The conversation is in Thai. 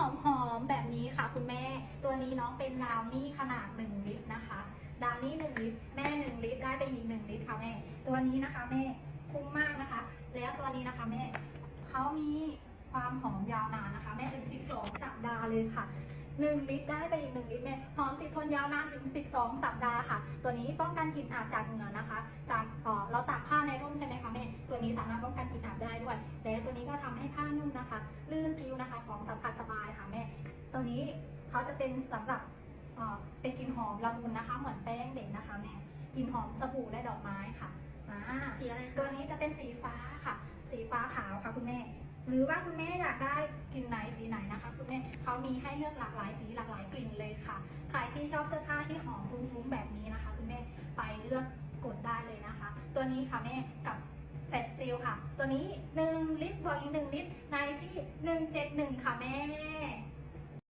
หอมๆแบบนี้ค่ะคุณแม่ ตัวนี้น้องเป็นดาวนี่ขนาด 1 ลิตรนะคะ ดาวนี่ 1 ลิตร แม่ 1 ลิตรได้ไปอีก 1 ลิตรค่ะแม่ ตัวนี้นะคะแม่คุ้มมากนะคะ แล้วตัวนี้นะคะแม่เขามีความหอมยาวนานนะคะ แม่ถึง12 สัปดาห์เลยค่ะ 1 ลิตรได้ไปอีก 1 ลิตรแม่หอมติดทนยาวนานถึง 12 สัปดาห์ค่ะ ตัวนี้ป้องกันกลิ่นอาบจากเหงื่อนะคะจากเราตากผ้าในร่มใช่ไหมคะแม่ตัวนี้สามารถป้องกันกลิ่นอาบได้ด้วยและตัวนี้ก็ทำให้ผ้านุ่มนะคะ ลื่นผิวนะคะ ของสัมผัสสบายค่ะ ตัวนี้เขาจะเป็นสำหรับเอ่อเป็นกลิ่นหอมละมุนนะคะ เหมือนแป้งเด็กนะคะแม่กลิ่นหอมสบู่และดอกไม้ค่ะอ่าสีอะไรคะตัวนี้จะเป็นสีฟ้าค่ะ สีฟ้าขาวค่ะคุณแม่ หรือว่าคุณแม่อยากได้กลิ่นไหนสีไหนนะคะ คุณแม่เขามีให้เลือกหลากหลายสีหลากหลายกลิ่นเลยค่ะ ใครที่ชอบเสื้อผ้าที่หอมฟุ้งๆแบบนี้นะคะ คุณแม่ไปเลือกกดได้เลยนะคะ ตัวนี้ค่ะแม่กับแฟตเซลค่ะ ตัวนี้ 1 ลิตรบวกอีก1ลิตรในที่ 171 ค่ะแม่